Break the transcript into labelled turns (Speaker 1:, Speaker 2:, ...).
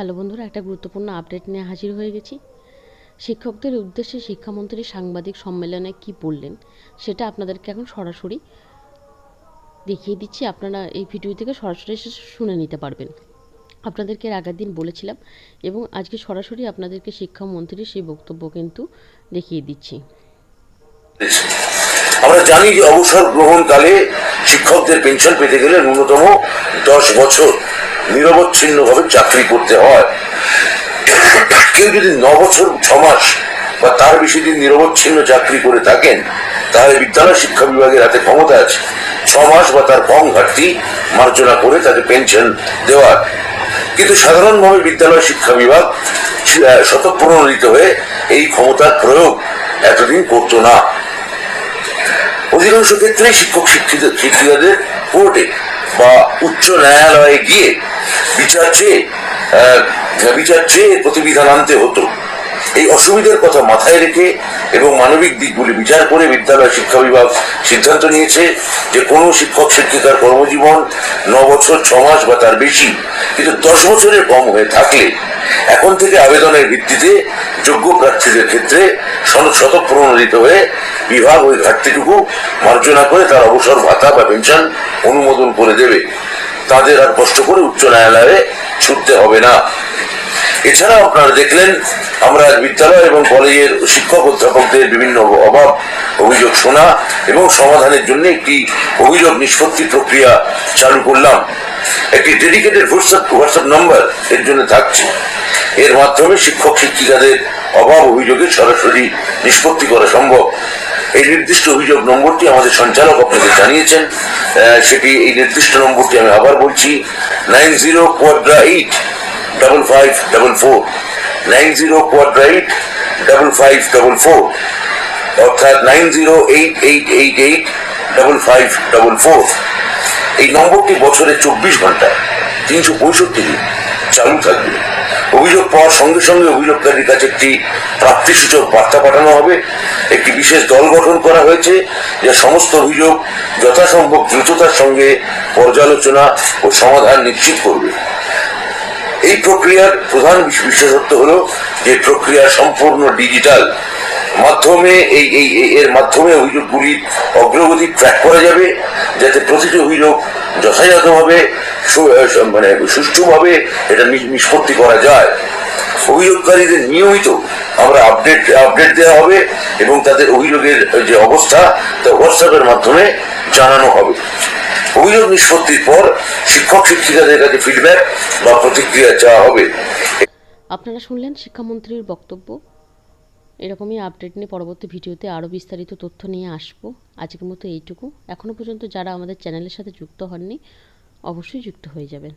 Speaker 1: Hello বন্ধুরা, একটা গুরুত্বপূর্ণ আপডেট নিয়ে হাজির হয়ে গেছি। শিক্ষকদের উদ্দেশ্যে শিক্ষামন্ত্রী সাংবাদিক সম্মেলনে কি বললেন, সেটা আপনাদেরকে এখন সরাসরি দেখিয়ে দিচ্ছি। আপনারা এই ভিডিও থেকে সরাসরি শুনে নিতে পারবেন। আপনাদেরকে এর আগের দিন বলেছিলাম এবং আজকে সরাসরি আপনাদেরকে শিক্ষামন্ত্রীর সেই বক্তব্য কিন্তু দেখিয়ে দিচ্ছি।
Speaker 2: আমরা জানি যে অবসর গ্রহণকালে শিক্ষকদের পেনশন পেতে গেলে ন্যূনতম দশ বছর। নিরবচ্ছিন্নভাবে চাকরি করতে হয়। কেউ যদি ন বছর ছ মাস বা তার বেশি দিন নিরবচ্ছিন্ন চাকরি করে থাকেন তাহলে বিদ্যালয় শিক্ষা বিভাগের হাতে ক্ষমতা আছে। ছ মাস বা তার কম ঘাটতি মার্জনা করে তাকে পেনশন দেওয়ার কিন্তু সাধারণভাবে বিদ্যালয় শিক্ষা বিভাগ আহ, স্বতঃপ্রণোদিত হয়ে এই ক্ষমতার প্রয়োগ এতদিন করতো না। অধিকাংশ ক্ষেত্রেই শিক্ষক শিক্ষিত শিক্ষিকাদের কোর্টে বা উচ্চ ন্যায়ালয়ে গিয়ে বিচার চেয়ে বিচার চেয়ে প্রতিবিধান আনতে হতো, এই অসুবিধার কথা মাথায় রেখে এবং মানবিক দিকগুলি বিচার করে বিদ্যালয় শিক্ষা বিভাগ সিদ্ধান্ত নিয়েছে যে কোনো শিক্ষক, শিক্ষিকার কর্মজীবন ন বছর, ছ মাস বা তার বেশি, কিন্তু দশ বছরের কম হয়ে থাকলে এখন থেকে আবেদনের ভিত্তিতে যোগ্য প্রার্থীদের ক্ষেত্রে শতক প্রণোদিত হয়ে বিভাগ ওই ঘাটতিটুকু মার্জনা করে তার অবসর ভাতা বা পেনশন অনুমোদন করে দেবে। তাদের আর কষ্ট করে উচ্চ ন্যায়ালয়ে ছুটতে হবে না। এছাড়া আপনারা দেখলেন, আমরা বিদ্যালয় এবং কলেজের শিক্ষক অধ্যাপকদের বিভিন্ন অভাব, অভিযোগ শোনা এবং সমাধানের জন্য একটি অভিযোগ নিষ্পত্তি প্রক্রিয়া চালু করলাম। একটি ডেডিকেটেড হোয়াটসঅ্যাপ হোয়াটসঅ্যাপ নম্বর এর জন্য থাকছে। এর মাধ্যমে শিক্ষক শিক্ষিকাদের অভাব, অভিযোগের সরাসরি নিষ্পত্তি করা সম্ভব। এই নির্দিষ্ট অভিযোগ নম্বরটি আমাদের সঞ্চালক আপনাদের জানিয়েছেন। সেটি এই নির্দিষ্ট নম্বরটি আমি আবার বলছি, nine zero quadra eight double five double four. Nine zero quadra eight double five double four. অর্থাৎ nine zero eight eight eight eight double five double four. এই নম্বরটি বছরে চব্বিশ ঘণ্টা তিনশো পঁয়ষট্টি দিন চালু থাকবে। অভিযোগ পাওয়ার সঙ্গে সঙ্গে অভিযোগকারীর কাছে একটি প্রাপ্তিসূচক বার্তা পাঠানো হবে। একটি বিশেষ দল গঠন করা হয়েছে, যা সমস্ত অভিযোগ যথাসম্ভব দ্রুততার সঙ্গে পর্যালোচনা ও সমাধান নিশ্চিত করবে। এই প্রক্রিয়ার প্রধান বিশেষত্ব হল যে প্রক্রিয়া সম্পূর্ণ ডিজিটাল। মাধ্যমে, এই এই এর মাধ্যমে অভিযোগগুলির অগ্রগতি ট্র্যাক করা যাবে, যাতে প্রতিটি অভিযোগ যথাযথভাবে মানে সুষ্ঠুভাবে এটা নিষ্পত্তি করা যায়। অভিযোগকারীদের নিয়মিত আমরা আপডেট আপডেট দেওয়া হবে এবং তাদের অভিযোগের যে অবস্থা, তা হোয়াটসঅ্যাপের মাধ্যমে জানানো হবে। অভিযোগ নিষ্পত্তির পর শিক্ষক, শিক্ষিকাদের কাছে ফিডব্যাক বা প্রতিক্রিয়া চাওয়া হবে।
Speaker 1: আপনারা শুনলেন শিক্ষামন্ত্রীর বক্তব্য। এরকমই আপডেট নিয়ে পরবর্তী ভিডিওতে আরও বিস্তারিত তথ্য নিয়ে আসব। আজকের মতো এইটুকু। এখনও পর্যন্ত যারা আমাদের চ্যানেলের সাথে যুক্ত হননি, অবশ্যই যুক্ত হয়ে যাবেন।